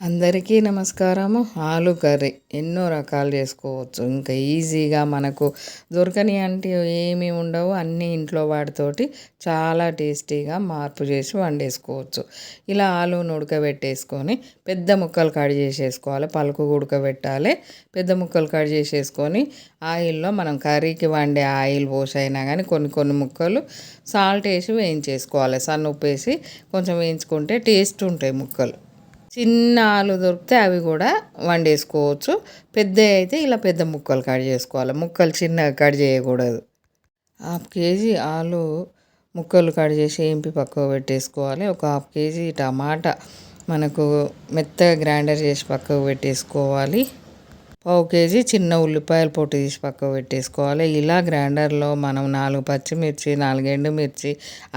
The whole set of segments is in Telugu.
అందరికీ నమస్కారము. ఆలు కర్రీ ఎన్నో రకాలు చేసుకోవచ్చు. ఇంకా ఈజీగా మనకు దొరకని అంటే ఏమీ ఉండవు. అన్నీ ఇంట్లో వాటితోటి చాలా టేస్టీగా మార్పు చేసి వండేసుకోవచ్చు. ఇలా ఆలును ఉడకబెట్టేసుకొని పెద్ద ముక్కలు కట్ చేసేసుకోవాలి. పలుకు ఉడకబెట్టాలి. పెద్ద ముక్కలు కట్ చేసేసుకొని ఆయిల్లో మనం కర్రీకి వండే ఆయిల్ పోసైనా కానీ కొన్ని కొన్ని ముక్కలు సాల్ట్ వేసి వేయించేసుకోవాలి. సన్న ఉప్పు వేసి కొంచెం వేయించుకుంటే టేస్ట్ ఉంటాయి ముక్కలు. చిన్న ఆలు దొరికితే అవి కూడా వండేసుకోవచ్చు. పెద్ద అయితే ఇలా పెద్ద ముక్కలు కట్ చేసుకోవాలి. ముక్కలు చిన్నగా కట్ చేయకూడదు. హాఫ్ కేజీ ఆలు ముక్కలు కట్ చేసి ఏంపి పక్కకు పెట్టేసుకోవాలి. ఒక హాఫ్ కేజీ టమాటా మనకు మెత్తగా గ్రైండర్ చేసి పక్కకు పెట్టేసుకోవాలి. పావు కేజీ చిన్న ఉల్లిపాయలు పొట్టు తీసి పక్కకు పెట్టేసుకోవాలి. ఇలా గ్రైండర్లో మనం నాలుగు పచ్చిమిర్చి నాలుగు ఎండుమిర్చి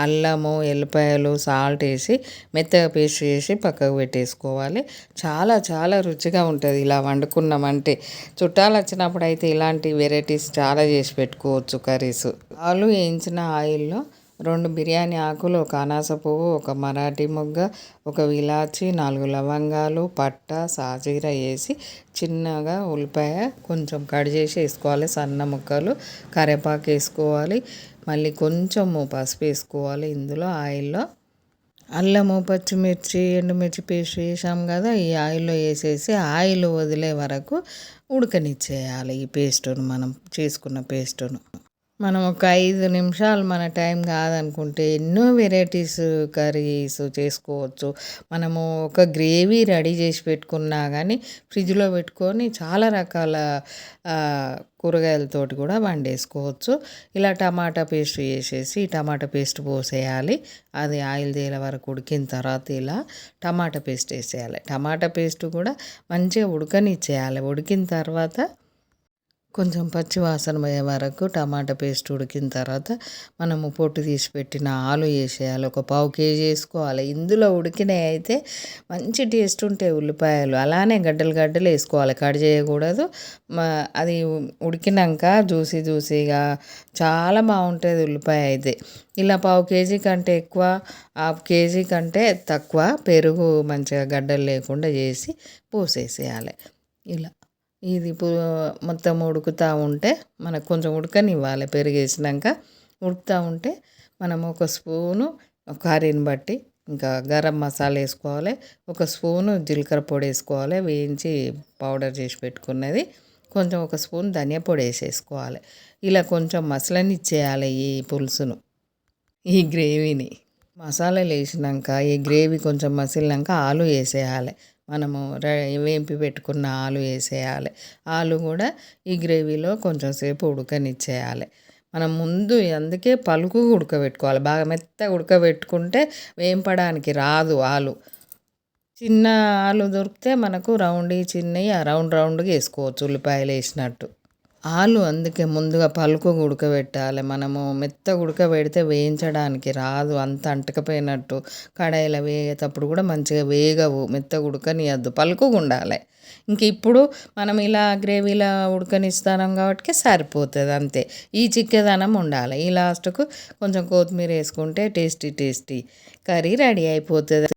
అల్లము ఎల్లిపాయలు సాల్ట్ వేసి మెత్తగా పేస్ట్ చేసి పక్కకు పెట్టేసుకోవాలి. చాలా చాలా రుచిగా ఉంటుంది ఇలా వండుకున్నామంటే. చుట్టాలు వచ్చినప్పుడు అయితే ఇలాంటి వెరైటీస్ చాలా చేసి పెట్టుకోవచ్చు కర్రీస్. ఆలు వేయించిన ఆయిల్లో రెండు బిర్యానీ ఆకులు ఒక అనాస పువ్వు ఒక మరాఠీ మొగ్గ ఒక విలాచి నాలుగు లవంగాలు పట్ట సాజీర వేసి చిన్నగా ఉల్లిపాయ కొంచెం కట్ చేసి వేసుకోవాలి. సన్న ముక్కలు కరివేపాకు వేసుకోవాలి. మళ్ళీ కొంచెము పసుపు వేసుకోవాలి. ఇందులో ఆయిల్లో అల్లము పచ్చిమిర్చి ఎండుమిర్చి పేస్ట్ వేసాం కదా ఈ ఆయిల్లో వేసేసి ఆయిల్ వదిలే వరకు ఉడకనిచ్చేయాలి ఈ పేస్టును మనం చేసుకున్న పేస్టును. మనం ఒక ఐదు నిమిషాలు మన టైం కాదనుకుంటే ఎన్నో వెరైటీస్ కర్రీస్ చేసుకోవచ్చు. మనము ఒక గ్రేవీ రెడీ చేసి పెట్టుకున్నా కానీ ఫ్రిడ్జ్లో పెట్టుకొని చాలా రకాల కూరగాయలతోటి కూడా వండేసుకోవచ్చు. ఇలా టమాటా పేస్ట్ వేసేసి టమాటా పేస్ట్ పోసేయాలి. అది ఆయిల్ తేల వరకు ఉడికిన తర్వాత ఇలా టమాటా పేస్ట్ వేసేయాలి. టమాటా పేస్ట్ కూడా మంచిగా ఉడకనిచ్చేయాలి. ఉడికిన తర్వాత కొంచెం పచ్చి వాసన పోయే వరకు టమాటా పేస్ట్ ఉడికిన తర్వాత మనము పొట్టు తీసి పెట్టిన ఆలు వేసేయాలి. ఒక పావు కేజీ వేసుకోవాలి. ఇందులో ఉడికినవి అయితే మంచి టేస్ట్ ఉంటాయి ఉల్లిపాయలు అలానే గడ్డలు గడ్డలు వేసుకోవాలి. కట్ చేయకూడదు. అది ఉడికినాక జ్యూసీ జ్యూసీగా చాలా బాగుంటుంది ఉల్లిపాయ అయితే. ఇలా పావు కేజీ కంటే ఎక్కువ హాఫ్ కేజీ కంటే తక్కువ పెరుగు మంచిగా గడ్డలు లేకుండా చేసి పోసేసేయాలి. ఇలా. ఇది మొత్తం ఉడుకుతూ ఉంటే మనకు కొంచెం ఉడకనివ్వాలి పెరిగేసినాక. ఉడుకుతూ ఉంటే మనం ఒక స్పూను కర్రీని బట్టి ఇంకా గరం మసాలా వేసుకోవాలి. ఒక స్పూను జీలకర్ర పొడి వేసుకోవాలి. వేయించి పౌడర్ చేసి పెట్టుకున్నది. కొంచెం ఒక స్పూన్ ధనియా పొడి వేసేసుకోవాలి. ఇలా కొంచెం మసలని ఇచ్చేయాలి ఈ పులుసును. ఈ గ్రేవీని. మసాలాలు వేసినాక ఈ గ్రేవీ కొంచెం మసిలినాక ఆలు వేసేయాలి. మనము వేంపి పెట్టుకున్న ఆలు వేసేయాలి. ఆలు కూడా ఈ గ్రేవీలో కొంచెం సేపు ఉడకనిచ్చేయాలి. మనం ముందు అందుకే పలుకు ఉడకబెట్టుకోవాలి. బాగా మెత్తగా ఉడకబెట్టుకుంటే వేంపడానికి రాదు ఆలు. చిన్న ఆలు దొరికితే మనకు రౌండ్ చిన్నవి రౌండ్ రౌండ్గా వేసుకోవచ్చు ఉల్లిపాయలు వేసినట్టు. ఆలు అందుకే ముందుగా పలుకు ఉడకబెట్టాలి. మనము మెత్త ఉడకబెడితే వేయించడానికి రాదు. అంత అంటకపోయినట్టు కడాయిలో వేగేటప్పుడు కూడా మంచిగా వేగవు. మెత్త ఉడకనియద్దు. పలుకు ఉండాలి. ఇంక ఇప్పుడు మనం ఇలా గ్రేవీలా ఉడకనిస్తాం కాబట్టి సరిపోతుంది అంతే. ఈ చిక్కదనం ఉండాలి. ఈ లాస్ట్కు కొంచెం కొత్తిమీర వేసుకుంటే టేస్టీ టేస్టీ కర్రీ రెడీ అయిపోతుంది.